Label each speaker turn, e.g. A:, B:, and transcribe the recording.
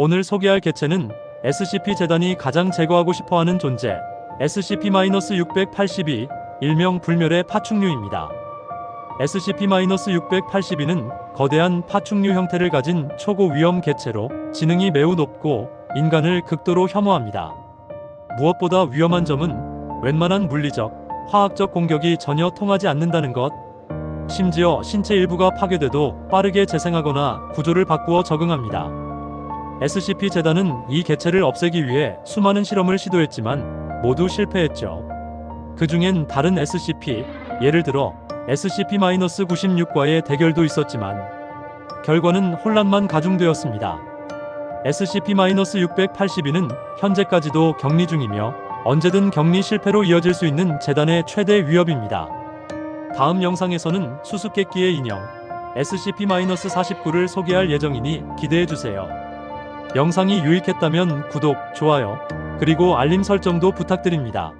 A: 오늘 소개할 개체는 SCP 재단이 가장 제거하고 싶어하는 존재 SCP-682 일명 불멸의 파충류입니다. SCP-682는 거대한 파충류 형태를 가진 초고 위험 개체로 지능이 매우 높고 인간을 극도로 혐오합니다. 무엇보다 위험한 점은 웬만한 물리적, 화학적 공격이 전혀 통하지 않는다는 것. 심지어 신체 일부가 파괴돼도 빠르게 재생하거나 구조를 바꾸어 적응합니다. SCP 재단은 이 개체를 없애기 위해 수많은 실험을 시도했지만 모두 실패했죠. 그 중엔 다른 SCP, 예를 들어 SCP-96과의 대결도 있었지만 결과는 혼란만 가중되었습니다. SCP-682는 현재까지도 격리 중이며 언제든 격리 실패로 이어질 수 있는 재단의 최대 위협입니다. 다음 영상에서는 수수께끼의 인형 SCP-49를 소개할 예정이니 기대해주세요. 영상이 유익했다면 구독, 좋아요, 그리고 알림 설정도 부탁드립니다.